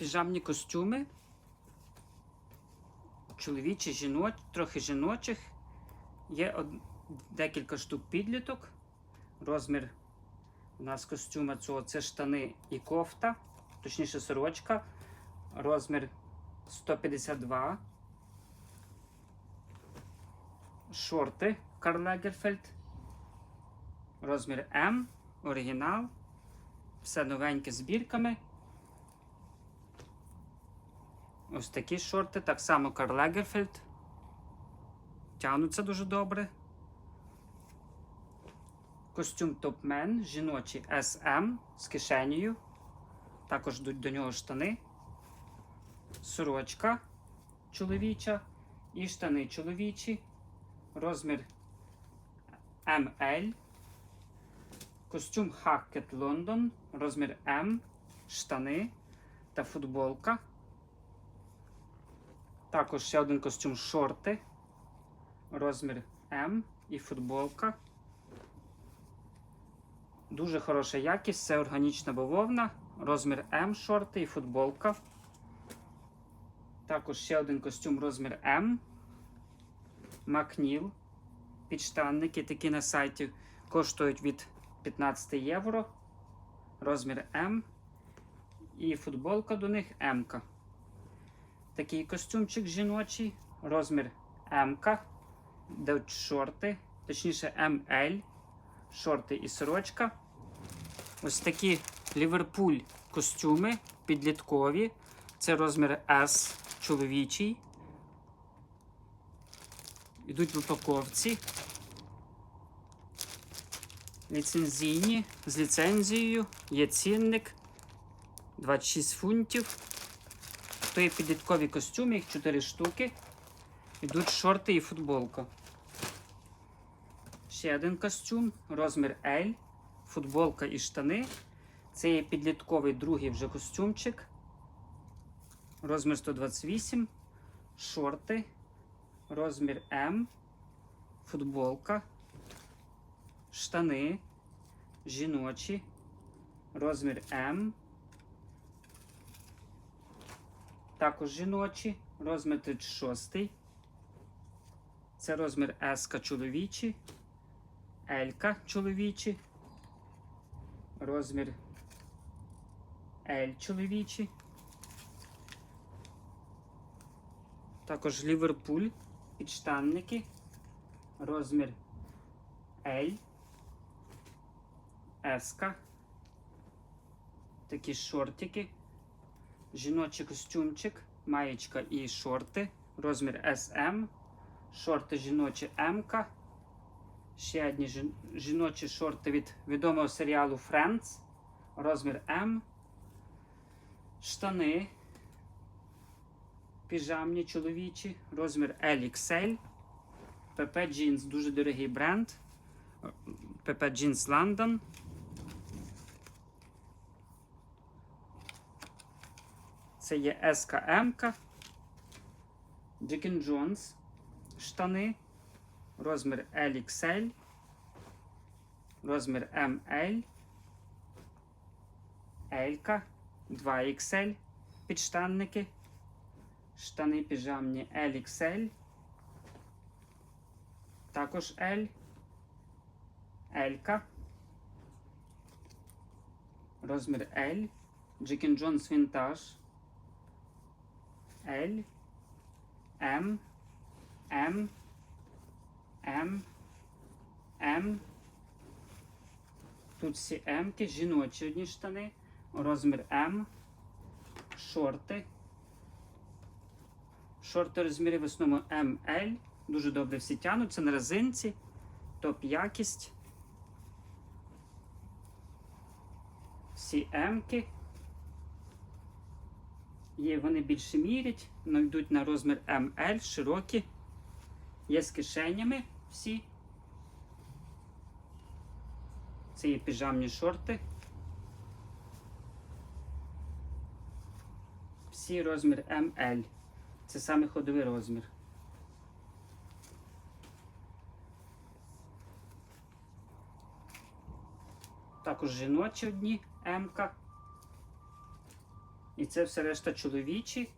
піжамні костюми. Чоловічі, жіноч, трохи жіночих. Є од... декілька штук підліток. Розмір у нас костюма цього це штани і кофта, точніше сорочка. Розмір 152. Шорти Карл Лагерфельд. Розмір М. Оригінал. Все новеньке з бірками. Ось такі шорти, так само Карл Лагерфельд. Тягнуться дуже добре. Костюм Топмен, жіночий SM з кишенею. Також йдуть до нього штани. Сорочка чоловіча і штани чоловічі. Розмір ML. Костюм Hackett London, розмір М, штани та футболка. Також ще один костюм шорти, розмір М і футболка. Дуже хороша якість, це органічна бавовна, розмір М, шорти і футболка. Також ще один костюм розмір М. Макніл. Підштанники такі на сайті коштують від 15 євро. Розмір М. І футболка до них М. -ка. Такий костюмчик жіночий, розмір М. Де шорти, точніше МЛ. Шорти і сорочка. Ось такі Ліверпуль костюми підліткові. Це розмір S чоловічий. Йдуть в упаковці. Ліцензійні з ліцензією. Є цінник 26 фунтів. То є підліткові костюми, їх 4 штуки. Йдуть шорти і футболка. Ще один костюм, розмір L, футболка і штани. Це є підлітковий другий вже костюмчик. Розмір 128, шорти, розмір М, футболка, штани, жіночі, розмір М. Також жіночі, розмір 36. Це розмір S чоловічий, L чоловічий, розмір L чоловічий. Також Ліверпуль, підштанники, розмір L, S, такі шортики, жіночий костюмчик, маєчка і шорти, розмір SM, шорти жіночі М. Ще одні жіночі шорти від відомого серіалу Friends, розмір М, штани піжамні чоловічі, розмір LXL, PP Jeans, дуже дорогий бренд. PP Jeans London. Це є SKM. Dick'n Jones штани. Розмір LXL. Розмір ML. L. 2XL. Підштанники. Штани піжамні LXL. Також L. L. Розмір L. Джекін Джонс Vintage. L. M. M. M. M. Тут всі М-ки, жіночі одні штани. Розмір М. Шорти. Шорти розміри в основному ML. Дуже добре всі тянуться на резинці. Топ якість. Всі М-ки. Є, вони більше мірять, але йдуть на розмір ML, широкі. Є з кишенями всі. Це є піжамні шорти. Всі розмір ML. Це саме ходовий розмір. Також жіночі одні М-ка. І це все решта чоловічі.